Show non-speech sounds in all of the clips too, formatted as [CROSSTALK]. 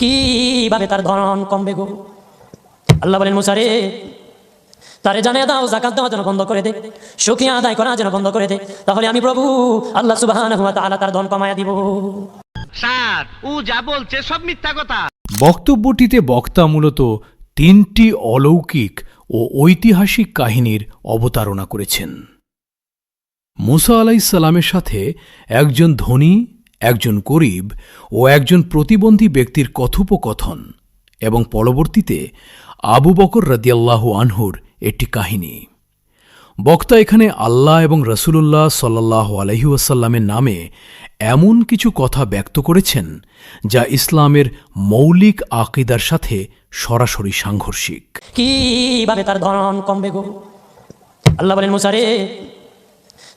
কীভাবে তার ধন কমবে গো? আল্লাহ বলেন মুসারে তারে জানিয়ে দাও জাকাত দেওয়া যেন বন্ধ করে দে সুখিয়া আদায় করা যেন বন্ধ করে দে তাহলে আমি প্রভু আল্লাহ সুবাহ তার ধন কমায়া দিব। স্যার ও যা বলছে সব মিথ্যা কথা। বক্তব্যটিতে বক্তা মূলত তিনটি অলৌকিক ও ঐতিহাসিক কাহিনীর অবতারণা করেছেন। মুসা আলাইসাল্লামের সাথে একজন ধনী একজন গরিব ও একজন প্রতিবন্ধী ব্যক্তির কথোপকথন এবং পরবর্তীতে আবু বকর রদিয়াল্লাহ আনহুর একটি কাহিনী। বক্তা এখানে আল্লাহ এবং রসুলুল্লাহ সাল্লাহ আলহিউসাল্লামের নামে এমন কিছু কথা ব্যক্ত করেছেন যা ইসলামের মৌলিক আকিদার সাথে সরাসরি সাংঘর্ষিক। কীভাবে তার ধন কমবে গো? আল্লাহ বলেন, মুসারে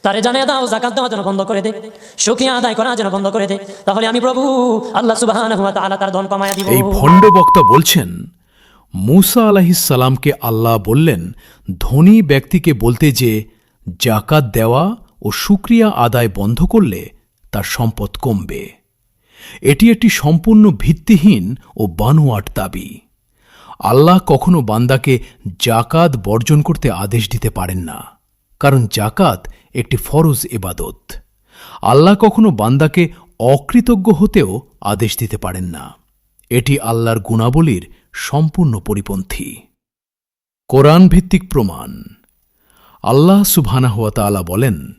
তারে জানিয়ে দাও জাকাত দেওয়া যেন বন্ধ করে দে সুখিয়া আদায় করা যেন বন্ধ করে দে, তাহলে আমি প্রভু আল্লাহ সুবাহ তার ধন কমায়া দিব। এই ভণ্ড বক্তা বলছেন, মুসা আলাহিসাল্লামকে আল্লাহ বললেন, ধনী ব্যক্তিকে বলতে যে জাকাত দেওয়া ও সুক্রিয়া আদায় বন্ধ করলে তার সম্পদ কমবে। এটি একটি সম্পূর্ণ ভিত্তিহীন ও বানোয়াট দাবি। আল্লাহ কখনো বান্দাকে জাকাত বর্জন করতে আদেশ দিতে পারেন না, কারণ জাকাত একটি ফরজ এবাদত আল্লাহ কখনো বান্দাকে অকৃতজ্ঞ হতেও আদেশ দিতে পারেন না। এটি আল্লাহর গুণাবলীর সম্পূর্ণ পরিপন্থী। কোরআন ভিত্তিক প্রমাণ। আল্লাহ সুবহানাহুয়া তাআলা বলেন,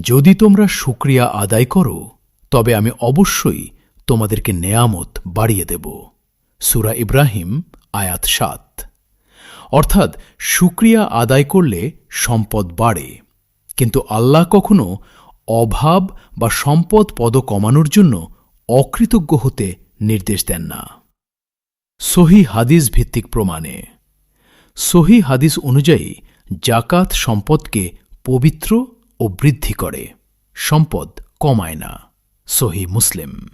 যদি তোমরা শুক্রিয়া আদায় করো, তবে আমি অবশ্যই তোমাদেরকে নেয়ামত বাড়িয়ে দেব। সুরা ইব্রাহিম, আয়াত সাত। অর্থাৎ, শুক্রিয়া আদায় করলে সম্পদ বাড়ে। কিন্তু আল্লাহ কখনো অভাব বা সম্পদ পদ কমানোর জন্য অকৃতজ্ঞ হতে নির্দেশ দেন না। সহি হাদিস ভিত্তিক প্রমাণে। সহি হাদিস অনুযায়ী জাকাত সম্পদকে পবিত্র ও বৃদ্ধি করে, সম্পদ কমায় না, সহি মুসলিম।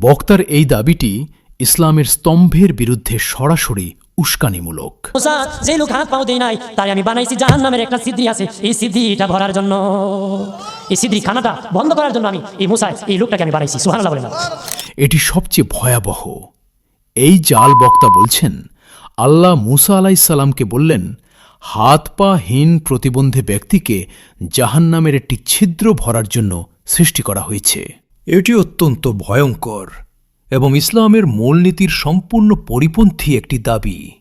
বক্তার এই দাবিটি ইসলামের স্তম্ভের বিরুদ্ধে সরাসরি উস্কানিমূলক। যে লোক হাত পাও দেয় নাই তাই আমি বানাইছি জাহান নামের একটা সিদ্ধি আছে। এই সিদ্ধিটা ভরার জন্য এই সিদ্ধি খানাটা বন্ধ করার জন্য আমি এই মুসা এই লোকটাকে আমি বানাইছি সুহান বলে না এটি সবচেয়ে ভয়াবহ। এই জাল বক্তা বলছেন আল্লাহ মুসা আলাইসাল্লামকে বললেন হাত পা হীন প্রতিবন্ধী ব্যক্তিকে জাহান্নামের একটি ছিদ্র ভরার জন্য সৃষ্টি করা হয়েছে। এটি অত্যন্ত ভয়ঙ্কর। এবং ইসলামের মূলনীতির সম্পূর্ণ পরিপন্থী একটি দাবি।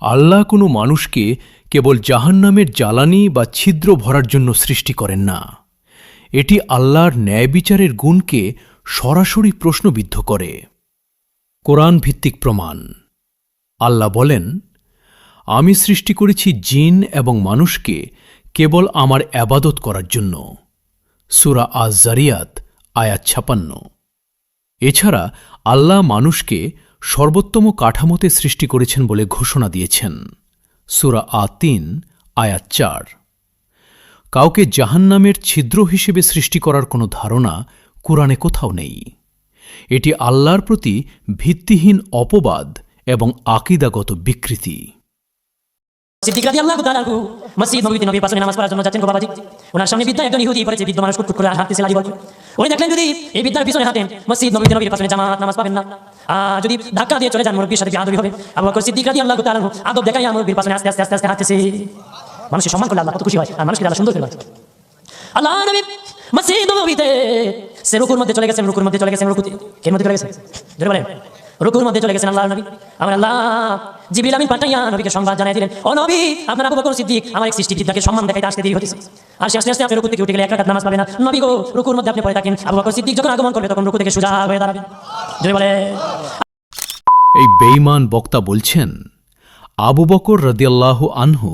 আল্লাহ কোনো মানুষকে কেবল জাহান্নামের জ্বালানি বা ছিদ্র ভরার জন্য সৃষ্টি করেন না। এটি আল্লাহর ন্যায় বিচারের গুণকে সরাসরি প্রশ্নবিদ্ধ করে। কোরআন ভিত্তিক প্রমাণ। আল্লাহ বলেন, আমি সৃষ্টি করেছি জিন এবং মানুষকে কেবল আমার আবাদত করার জন্য। সুরা আজ জারিয়াত আয়াত ছাপান্ন। এছাড়া আল্লাহ মানুষকে সর্বোত্তম কাঠামোতে সৃষ্টি করেছেন বলে ঘোষণা দিয়েছেন। সুরা আ তিন আয়াত চার। কাউকে জাহান্নামের ছিদ্র হিসেবে সৃষ্টি করার কোনো ধারণা কোরআনে কোথাও নেই। এটি আল্লাহর প্রতি ভিত্তিহীন অপবাদ এবং আকিদাগত বিকৃতি। সিদ্দিক রাদি আল্লাহ তাআলাহু মসজিদ নববীতে নবীর পাশে নামাজ পড়ার জন্য যাচ্ছেন গো বাবাজি। ওনার সামনে বিদ্যা একজন ইহুদি পড়েছে বিদ্য মানুষ কুটকুট করে হাঁটতেছে লাজি বলছে। উনি দেখলেন যদি এই বিদ্যার পিছনে হাঁটেন, মসজিদ নবীতে নবীর পাশে জামাত নামাজ পাবেন না। আর যদি ধাক্কা দিয়ে চলে যান, মুরব্বীর সাথে আদবি হবে। আবু বকর সিদ্দিক রাদি তাআলাহু আদব দেখাই মুরব্বীর পাশে আস্তে আস্তে আস্তে আস্তে হাঁটতেছে। মানুষের সম্মান করলে আল্লাহ কত খুশি হয়, আর মানুষকে আল্লাহ সুন্দর করে আল্লাহ নবী মসজিদ নবীতে সে রুকুর মধ্যে চলে গেছেন রুকুর মধ্যে চলে গেছেন রুকুতে কের মধ্যে চলে গেছেন ধরে বলেন। রুকুর মধ্যে চলে গেছেন আল্লাহ নবী। আমার আল্লাহ জিবিল আমিন পাঠাইয়া নবীকে সংবাদ জানাই দিলেন। ও নবী, আপনার আবু বকর সিদ্দিক আমার এক সৃষ্টি বিদ্যাকে সম্মান দেখাইতে আসতে দেরি হতেছে আর সে আস্তে আস্তে আপনি রুকু থেকে উঠে গেলে এক রাকাত নামাজ পাবে না। নবী গো, রুকুর মধ্যে আপনি পড়ে থাকেন। আবু বকর সিদ্দিক যখন আগমন করবে, তখন রুকু থেকে সুজা হয়ে দাঁড়াবেন যদি বলে। এই বেঈমান বক্তা বলছেন, আবু বকর রদিয়াল্লাহ আনহু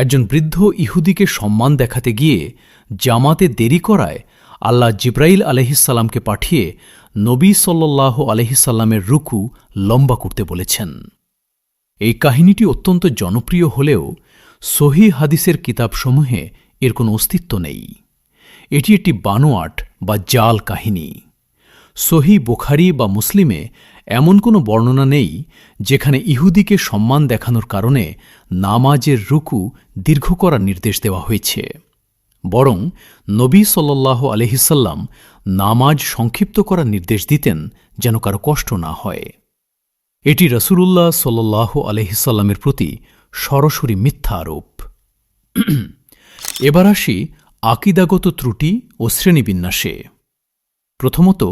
একজন বৃদ্ধ ইহুদিকে সম্মান দেখাতে গিয়ে জামাতে দেরি করায় আল্লাহ জিব্রাইল আলহিসাল্লামকে পাঠিয়ে নবী সাল্লাহ আলহিসাল্লামের রুকু লম্বা করতে বলেছেন। এই কাহিনীটি অত্যন্ত জনপ্রিয় হলেও সহি হাদিসের কিতাবসমূহে এর কোনো অস্তিত্ব নেই। এটি একটি বানোয়াট বা জাল কাহিনী। সহি বুখারি বা মুসলিমে এমন কোনো বর্ণনা নেই যেখানে ইহুদিকে সম্মান দেখানোর কারণে নামাজের রুকু দীর্ঘ করার নির্দেশ দেওয়া হয়েছে। বরং নবী সাল্লাহ আলহিসাল্লাম নামাজ সংক্ষিপ্ত করার নির্দেশ দিতেন যেন কারও কষ্ট না হয়। এটি রসুলুল্লাহ সাল্লাহ আলহিসাল্লামের প্রতি সরাসরি মিথ্যা আরোপ। এবার আসি আকিদাগত ত্রুটি ও শ্রেণীবিন্যাসে। প্রথমত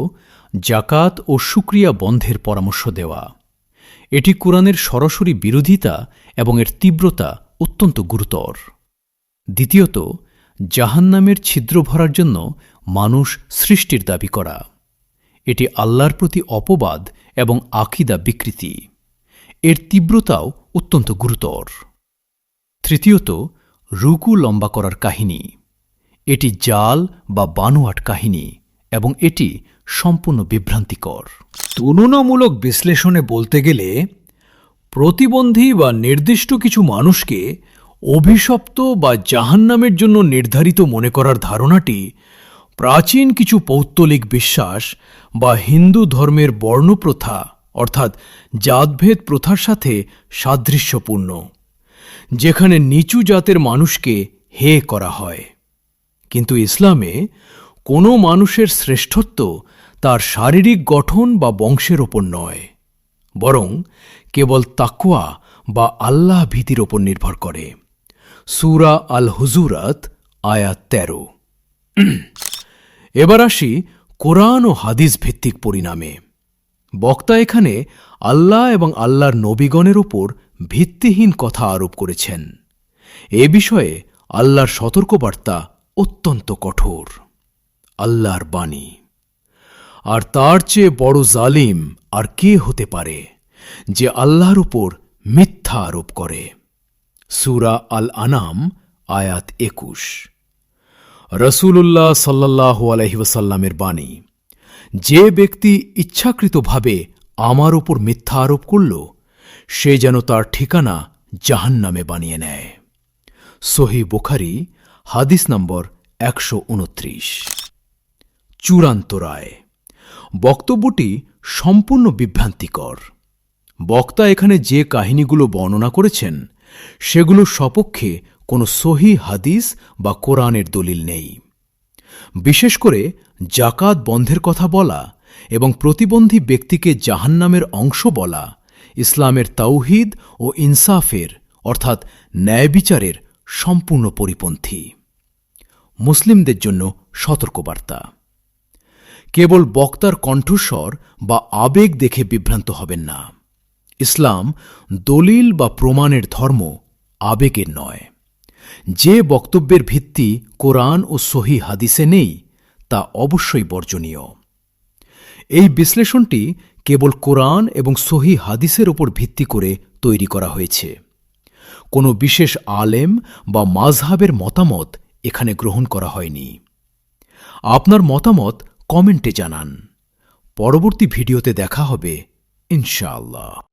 জাকাত ও সুক্রিয়া বন্ধের পরামর্শ দেওয়া। এটি কোরআনের সরাসরি বিরোধিতা এবং এর তীব্রতা অত্যন্ত গুরুতর। দ্বিতীয়ত জাহান্নামের ছিদ্র ভরার জন্য মানুষ সৃষ্টির দাবি করা। এটি আল্লাহর প্রতি অপবাদ এবং আকিদা বিকৃতি। এর তীব্রতাও অত্যন্ত গুরুতর। তৃতীয়ত, রুকু লম্বা করার কাহিনী। এটি জাল বা বানোয়াট কাহিনী এবং এটি সম্পূর্ণ বিভ্রান্তিকর। তুলনামূলক বিশ্লেষণে বলতে গেলে, প্রতিবন্ধী বা নির্দিষ্ট কিছু মানুষকে অভিশপ্ত বা জাহান্নামের জন্য নির্ধারিত মনে করার ধারণাটি প্রাচীন কিছু পৌত্তলিক বিশ্বাস বা হিন্দু ধর্মের বর্ণপ্রথা, অর্থাৎ জাতভেদ প্রথার সাথে সাদৃশ্যপূর্ণ, যেখানে নিচু জাতের মানুষকে হে করা হয়। কিন্তু ইসলামে কোনো মানুষের শ্রেষ্ঠত্ব তার শারীরিক গঠন বা বংশের ওপর নয়, বরং কেবল তাকুয়া বা আল্লাহ ভীতির ওপর নির্ভর করে। সুরা আল হুজুরাত আয়াত তেরো। [CLEARS THROAT] এবার আসি কোরআন ও হাদিস ভিত্তিক পরিণামে। বক্তা এখানে আল্লাহ এবং আল্লাহর নবীগণের ওপর ভিত্তিহীন কথা আরোপ করেছেন। এ বিষয়ে আল্লাহর সতর্কবার্তা অত্যন্ত কঠোর। আল্লাহর বাণী। আর তার চেয়ে বড় জালিম আর কে হতে পারে যে আল্লাহর উপর মিথ্যা আরোপ করে? সুরা আল আনাম আয়াত একুশ। রসুল্লাহ সাল্লাহ আলহিউসাল্লামের বাণী, যে ব্যক্তি ইচ্ছাকৃতভাবে আমার ওপর মিথ্যা আরোপ করল, সে যেন তার ঠিকানা জাহান্নামে বানিয়ে নেয়। সহি বুখারি, হাদিস নম্বর একশো উনত্রিশ। চূড়ান্ত রায়, বক্তব্যটি সম্পূর্ণ বিভ্রান্তিকর। বক্তা এখানে যে কাহিনীগুলো বর্ণনা করেছেন সেগুলো সপক্ষে কোনো সহি হাদিস বা কোরআনের দলিল নেই। বিশেষ করে জাকাত বন্ধের কথা বলা এবং প্রতিবন্ধী ব্যক্তিকে জাহান্নামের অংশ বলা, ইসলামের তাওহিদ ও ইনসাফের অর্থাৎ ন্যায় বিচারের সম্পূর্ণ পরিপন্থী। মুসলিমদের জন্য সতর্কবার্তা। কেবল বক্তার কণ্ঠস্বর বা আবেগ দেখে বিভ্রান্ত হবেন না। ইসলাম দলিল বা প্রমাণের ধর্ম আবেগের নয়। যে বক্তব্যের ভিত্তি কোরআন ও সহি হাদিসে নেই, তা অবশ্যই বর্জনীয়। এই বিশ্লেষণটি কেবল কোরআন এবং সহি হাদিসের ওপর ভিত্তি করে তৈরি করা হয়েছে। কোনো বিশেষ আলেম বা মাঝহাবের মতামত এখানে গ্রহণ করা হয়নি। আপনার মতামত কমেন্টে জানান। পরবর্তী ভিডিওতে দেখা হবে, ইনশাআল্লাহ।